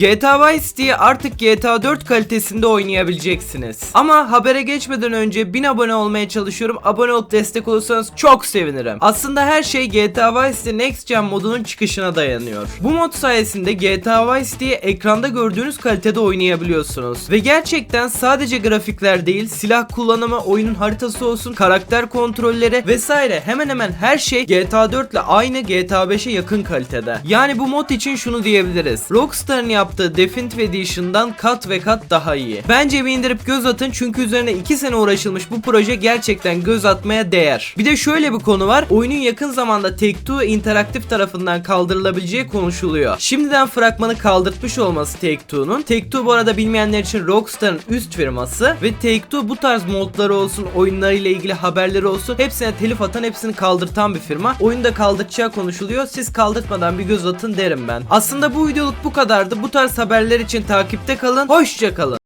GTA Vice City'yi artık GTA 4 kalitesinde oynayabileceksiniz. Ama habere geçmeden önce 1000 abone olmaya çalışıyorum. Abone olup destek olursanız çok sevinirim. Aslında her şey GTA Vice City Next Gen modunun çıkışına dayanıyor. Bu mod sayesinde GTA Vice City'yi ekranda gördüğünüz kalitede oynayabiliyorsunuz. Ve gerçekten sadece grafikler değil, silah kullanımı, oyunun haritası olsun, karakter kontrolleri vesaire hemen hemen her şey GTA 4 ile aynı GTA 5'e yakın kalitede. Yani bu mod için şunu diyebiliriz. Rockstar'ın yaptığı Definitive Edition'dan kat ve kat daha iyi. Bence bir indirip göz atın çünkü üzerine 2 sene uğraşılmış bu proje gerçekten göz atmaya değer. Bir de şöyle bir konu var. Oyunun yakın zamanda Take-Two interaktif tarafından kaldırılabileceği konuşuluyor. Şimdiden fragmanı kaldırtmış olması Take-Two'nun. Take-Two bu arada bilmeyenler için Rockstar'ın üst firması ve Take-Two bu tarz modları olsun, oyunlarıyla ilgili haberleri olsun hepsine telif atan, hepsini kaldırtan bir firma. Oyunu da kaldırtacağı konuşuluyor. Siz kaldırtmadan bir göz atın derim ben. Aslında bu videoluk bu kadardı. Bu tarz haberler için takipte kalın. Hoşça kalın.